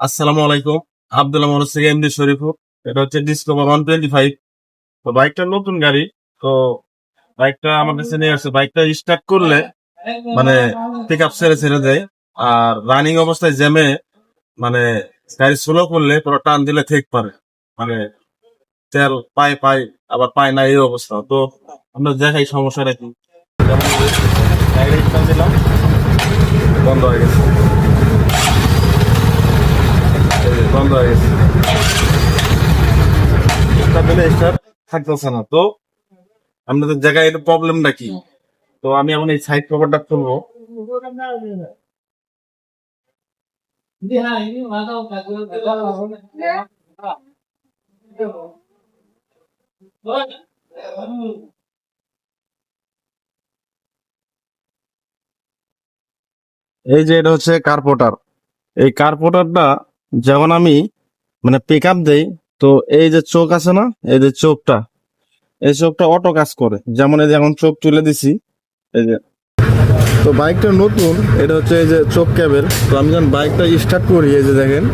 আসসালামু আলাইকুম। আব্দুল্লাহ মোহাম্মদ থেকে এমডি শরীফুর এটা হচ্ছে ডিসকভার ওয়ান টোয়েন্টি ফাইভ তো বাইকটা নতুন গাড়ি। তো বাইকটা আমার কাছে নিয়ে আসছে। বাইকটা স্টার্ট করলে মানে পিক আপ ছেড়ে ছেড়ে দেয়। আর রানিং অবস্থায় জ্যামে মানে গাড়ি স্লো করলে পুরো টান দিলে ঠিক পারে। মানে তেল পায় পায়, আবার পায় না এই অবস্থা। তো আমরা দেখাই সমস্যাটা কি। বন্ধ হয়ে গেছে এই যে থাকতেছে না। তো জায়গায় তো আমি এখন এই সাইড কভারটা খুলবো। এই যে এটা হচ্ছে কার্পোটার এই কার্পোটারটা যখন আমি মানে পিক আপ দেই, তো এই যে চোখ আছে না, এই যে চোখটা, এই চোখটা অটো কাজ করে। যেমন এই যে এখন চোখ তুলে দিছি, এই যে। তো বাইকটা নতুন, এটা হচ্ছে এই যে চোখ ক্যাবের তো আমি যখন বাইকটা স্টার্ট করি, এই যে দেখেন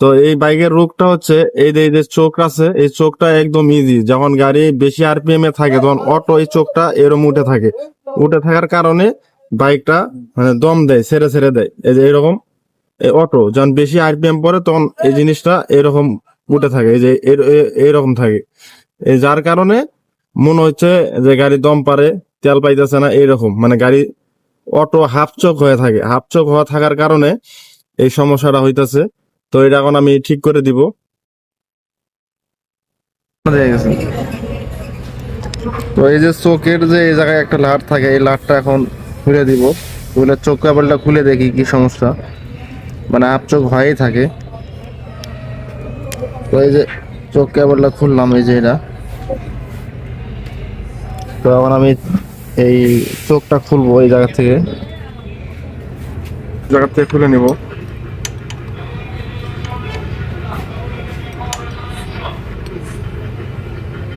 তো এই বাইকের রোগটা হচ্ছে, এই যে এই যে চোখ আছে, এই চোখটা একদম ইজি যখন গাড়ি বেশি আরপিএম এ থাকে, তখন অটো এই চোখটা এরম উঠে থাকে। উঠে থাকার কারণে বাইকটা মানে দম দেয়, ছেড়ে ছেড়ে দেয়। এই যে এরকম অটো যখন বেশি আরপিএম পরে, তখন এই জিনিসটা এরকম উঠে থাকে। এই যে এরকম থাকে। এই যার কারণে মনে হচ্ছে যে গাড়ি দম পারে, তেল পাইতেছে না, এইরকম। মানে গাড়ি অটো হাফ চোখ হয়ে থাকে। হাফ চোখ হওয়া থাকার কারণে এই সমস্যাটা হইতাছে। তো এটা এখন আমি ঠিক করে দিব। তো এই যে চোখের যে এই জায়গায় একটা লাট থাকে এই লাটটা এখন খুলে দিব। খুলে চোখ কেবলটা খুলে দেখি কি সমস্যা। মানে আপ চোখ হয়েই থাকে। তো এই যে চোখ কেবলটা খুললাম এই যে এটা। তো এখন আমি এই চোখটা খুলবো এই জায়গা থেকে। জায়গা থেকে খুলে নিব।